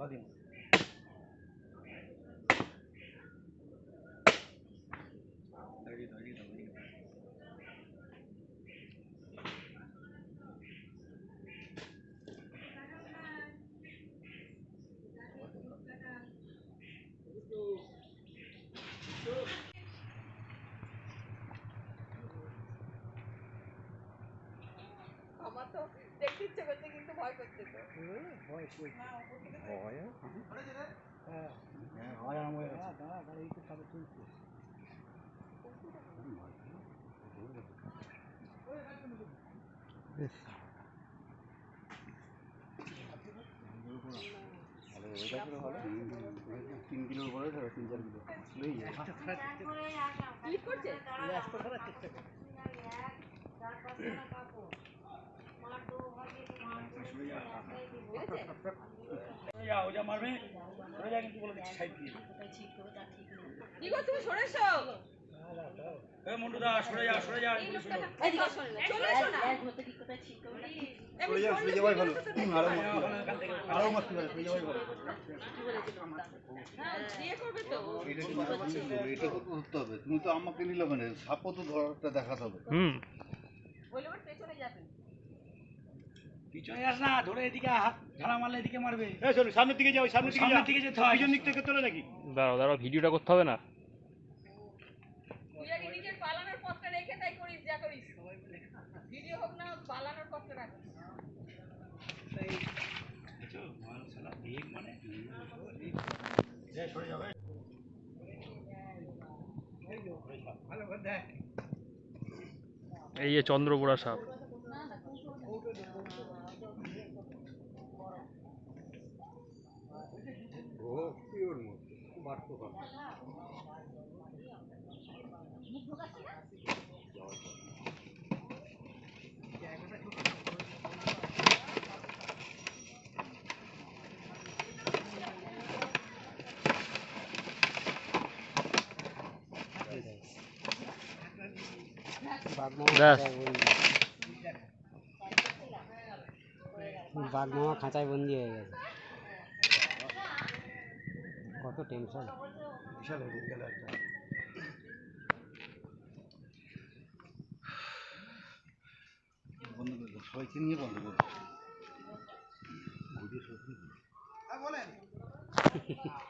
স্বাধীন আমার তো দেখতে ইচ্ছে করছে কিন্তু ভয় করছে তো। ভয় কই ভয় হ্যাঁ? হ্যাঁ। হয় আমার দাঁড়া দাঁড়া এই তো সবে চলছে। তিন কিলোর উপরে ধরো তিন চার কিলো। ক্লিক করছে? যা ওজা তুমি তো আমাকে নিলে মানে সাপও তো ধরাটা দেখাতে হবে। পিছনে যাস না ধরে এদিকে হাত ঝাড়া মারলে এদিকে মারবে। এই শোনো সামনের দিকে যাও সামনের দিকে সামনের দিকে যেতে হয়। পিছন দিক থেকে তোলে নাকি? দাঁড়াও দাঁড়াও ভিডিওটা করতে হবে না। তুই আগে নিজের পালানোর পথটা রেখে তাই করিস যা করিস। ভিডিও হোক না পালানোর পথটা রাখ। মানে এই যে চন্দ্রপুরা সাপ। ব্যাস বাঘমামা খাঁচায় বন্দি হয়ে গেছে। কত টেনশন বিশাল হয়ে গেল একটা। বন্ধ করে সবাইকে নিয়ে বন্ধ করে ঘুরিয়ে সত্যি